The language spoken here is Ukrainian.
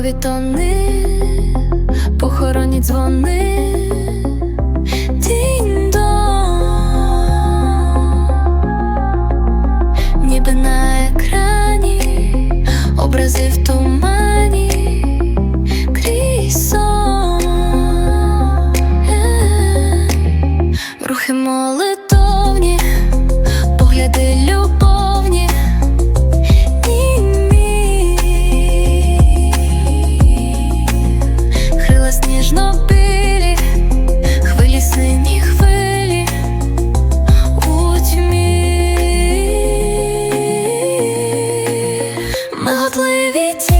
Військові тони, похоронні дзвони, Дінь-дон ніби на екрані образив. i'll Mode levity